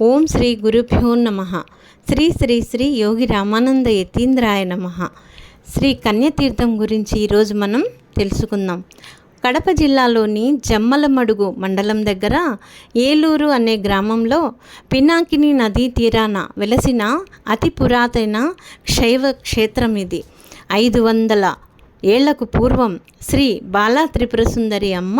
ఓం శ్రీ గురుభ్యో నమ. శ్రీ శ్రీ శ్రీ యోగి రామానంద యతీంద్రాయ నమ. శ్రీ కన్యతీర్థం గురించి ఈరోజు మనం తెలుసుకుందాం. కడప జిల్లాలోని జమ్మలమడుగు మండలం దగ్గర ఏలూరు అనే గ్రామంలో పినాకిని నదీ తీరాన వెలసిన అతి పురాతన శైవ క్షేత్రం ఇది. ఐదు వందల ఏళ్ళకు పూర్వం శ్రీ బాలా త్రిపుర సుందరి అమ్మ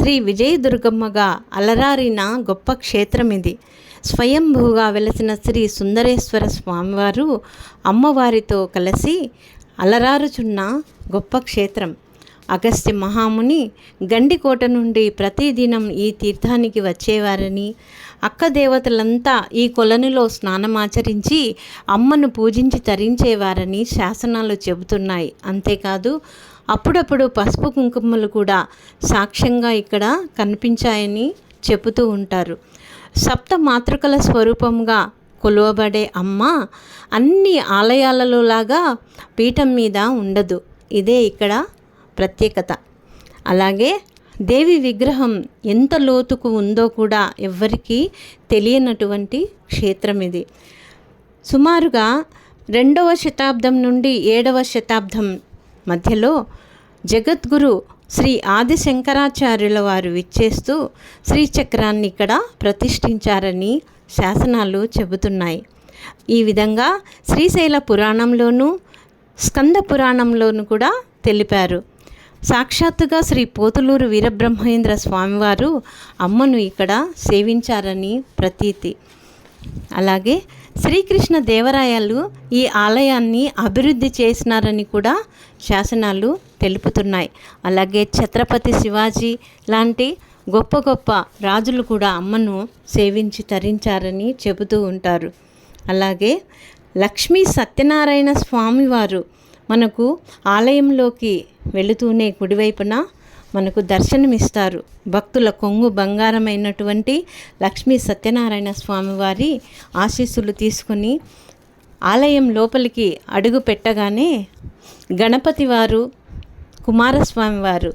శ్రీ విజయదుర్గమ్మగా అలరారిన గొప్ప క్షేత్రం ఇది. స్వయంభూగా వెలసిన శ్రీ సుందరేశ్వర స్వామివారు అమ్మవారితో కలిసి అలరారుచున్న గొప్ప క్షేత్రం. అగస్త్య మహాముని గండికోట నుండి ప్రతిదినం ఈ తీర్థానికి వచ్చేవారని అక్క దేవతలంతా ఈ కొలనులో స్నానమాచరించి అమ్మను పూజించి తరించేవారని శాసనాలు చెబుతున్నాయి. అంతేకాదు అప్పుడప్పుడు పసుపు కుంకుమలు కూడా సాక్ష్యంగా ఇక్కడ కనిపించాయని చెబుతూ ఉంటారు. సప్త మాతృకల స్వరూపంగా కొలువబడే అమ్మ అన్ని ఆలయాలలో లాగా పీఠం మీద ఉండదు. ఇదే ఇక్కడ ప్రత్యేకత. అలాగే దేవి విగ్రహం ఎంత లోతుకు ఉందో కూడా ఎవ్వరికీ తెలియనటువంటి క్షేత్రం ఇది. సుమారుగా రెండవ శతాబ్దం నుండి ఏడవ శతాబ్దం మధ్యలో జగద్గురు శ్రీ ఆది శంకరాచార్యుల వారు విచ్చేస్తూ శ్రీచక్రాన్ని ఇక్కడ ప్రతిష్ఠించారని శాసనాలు చెబుతున్నాయి. ఈ విధంగా శ్రీశైల పురాణంలోనూ స్కంద పురాణంలోనూ కూడా తెలిపారు. సాక్షాత్తుగా శ్రీ పోతులూరు వీరబ్రహ్మేంద్ర స్వామివారు అమ్మను ఇక్కడ సేవించారని ప్రతీతి. అలాగే శ్రీకృష్ణ దేవరాయలు ఈ ఆలయాన్ని అభివృద్ధి చేసినారని కూడా శాసనాలు తెలుపుతున్నాయి. అలాగే ఛత్రపతి శివాజీ లాంటి గొప్ప గొప్ప రాజులు కూడా అమ్మను సేవించి తరించారని చెబుతూ ఉంటారు. అలాగే లక్ష్మీ సత్యనారాయణ స్వామివారు మనకు ఆలయంలోకి వెళుతూనే కుడివైపున మనకు దర్శనమిస్తారు. భక్తుల కొంగు బంగారమైనటువంటి లక్ష్మీ సత్యనారాయణ స్వామివారి ఆశీస్సులు తీసుకుని ఆలయం లోపలికి అడుగు పెట్టగానే గణపతి వారు కుమారస్వామి వారు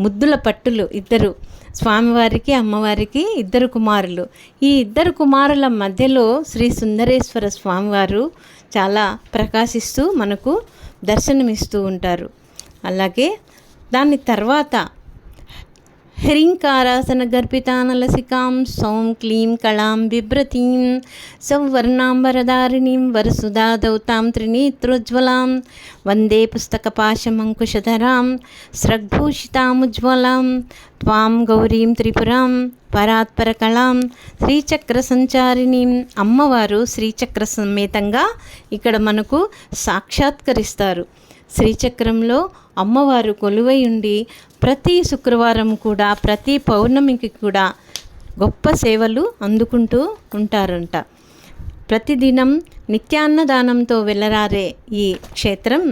ముద్దుల పట్టులు ఇద్దరు స్వామివారికి అమ్మవారికి ఇద్దరు కుమారులు. ఈ ఇద్దరు కుమారుల మధ్యలో శ్రీ సుందరేశ్వర స్వామివారు చాలా ప్రకాశిస్తూ మనకు దర్శనమిస్తూ ఉంటారు. అలాగే దాని తర్వాత హ్రీంకారాసన గర్భితానలసికాం సౌం క్లీం కళాం బిభ్రతీం సౌవర్ణాంబరధారిణీం వరసుధాదౌతాం త్రినేత్రోజ్వలాం వందే పుస్తకపాశమంకుశధరాం స్రగ్భూషితాముజ్వలాం త్వాం గౌరీం త్రిపురాం పరాత్పరకళాం శ్రీచక్ర సంచారిణీం. అమ్మవారు శ్రీచక్ర సమేతంగా ఇక్కడ మనకు సాక్షాత్కరిస్తారు. శ్రీచక్రంలో అమ్మవారు కొలువై ఉండి ప్రతి శుక్రవారం కూడా ప్రతి పౌర్ణమికి కూడా గొప్ప సేవలు అందుకుంటూ ఉంటారంట. ప్రతిదినం నిత్యాన్నదానంతో వెళ్ళరారే ఈ క్షేత్రం.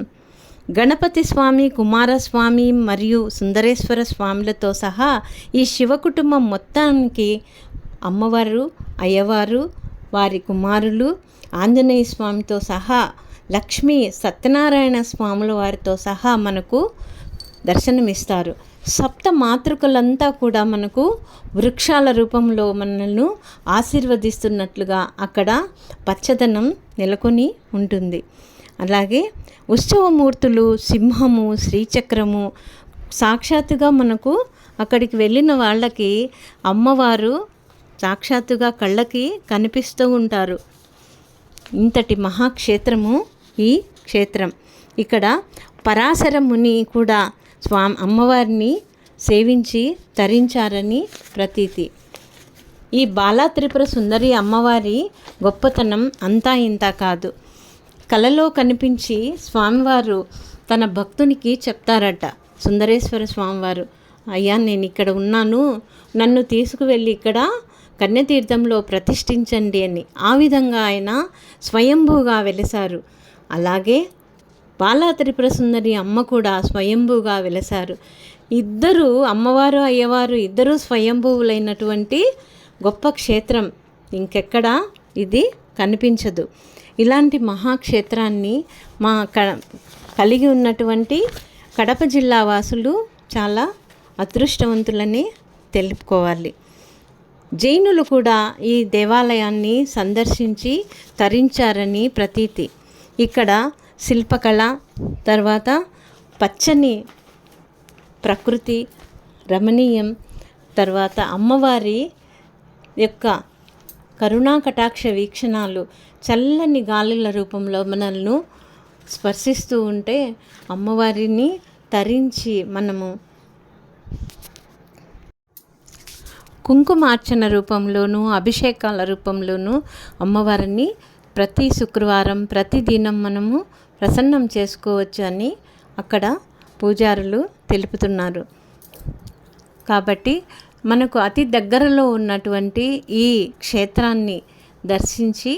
గణపతి స్వామి కుమారస్వామి మరియు సుందరేశ్వర స్వాములతో సహా ఈ శివ కుటుంబం మొత్తానికి అమ్మవారు అయ్యవారు వారి కుమారులు ఆంజనేయ స్వామితో సహా లక్ష్మీ సత్యనారాయణ స్వాముల వారితో సహా మనకు దర్శనమిస్తారు. సప్త మాతృకలంతా కూడా మనకు వృక్షాల రూపంలో మనల్ని ఆశీర్వదిస్తున్నట్లుగా అక్కడ పచ్చదనం నెలకొని ఉంటుంది. అలాగే ఉత్సవమూర్తులు సింహము శ్రీచక్రము సాక్షాత్తుగా మనకు అక్కడికి వెళ్ళిన వాళ్ళకి అమ్మవారు సాక్షాత్తుగా కళ్ళకి కనిపిస్తూ ఉంటారు. ఇంతటి మహాక్షేత్రము ఈ క్షేత్రం. ఇక్కడ పరాశర ముని కూడా స్వామి అమ్మవారిని సేవించి తరించారని ప్రతీతి. ఈ బాలా త్రిపుర సుందరి అమ్మవారి గొప్పతనం అంతా ఇంత కాదు. కలలో కనిపించి స్వామివారు తన భక్తునికి చెప్తారట సుందరేశ్వర స్వామివారు అయ్యా నేను ఇక్కడ ఉన్నాను నన్ను తీసుకువెళ్ళి ఇక్కడ కన్యతీర్థంలో ప్రతిష్ఠించండి అని. ఆ విధంగా ఆయన స్వయంభూగా వెలిసారు. అలాగే బాలా త్రిపుర సుందరి అమ్మ కూడా స్వయంభూగా వెలసారు ఇద్దరు అమ్మవారు అయ్యవారు ఇద్దరు స్వయంభువులైనటువంటి గొప్ప క్షేత్రం. ఇంకెక్కడా ఇది కనిపించదు. ఇలాంటి మహాక్షేత్రాన్ని మా క కలిగి ఉన్నటువంటి కడప జిల్లా వాసులు చాలా అదృష్టవంతులని తెలుపుకోవాలి. జైనులు కూడా ఈ దేవాలయాన్ని సందర్శించి తరించారని ప్రతీతి. ఇక్కడ శిల్పకళ తర్వాత పచ్చని ప్రకృతి రమణీయం తర్వాత అమ్మవారి యొక్క కరుణా కటాక్ష వీక్షణాలు చల్లని గాలుల రూపంలో మనల్ని స్పర్శిస్తూ ఉంటే అమ్మవారిని తరించి మనము కుంకుమార్చన రూపంలోనూ అభిషేకాల రూపంలోనూ అమ్మవారిని ప్రతి శుక్రవారం ప్రతిదినం మనము ప్రసన్నం చేసుకోవచ్చు అని అక్కడ పూజారులు తెలుపుతున్నారు. కాబట్టి మనకు అతి దగ్గరలో ఉన్నటువంటి ఈ క్షేత్రాన్ని దర్శించి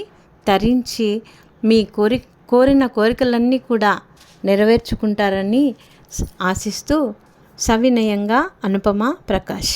తరించి మీ కోరి కోరిన కోరికలన్నీ కూడా నెరవేర్చుకుంటారని ఆశిస్తూ సవినయంగా అనుపమ ప్రకాష్.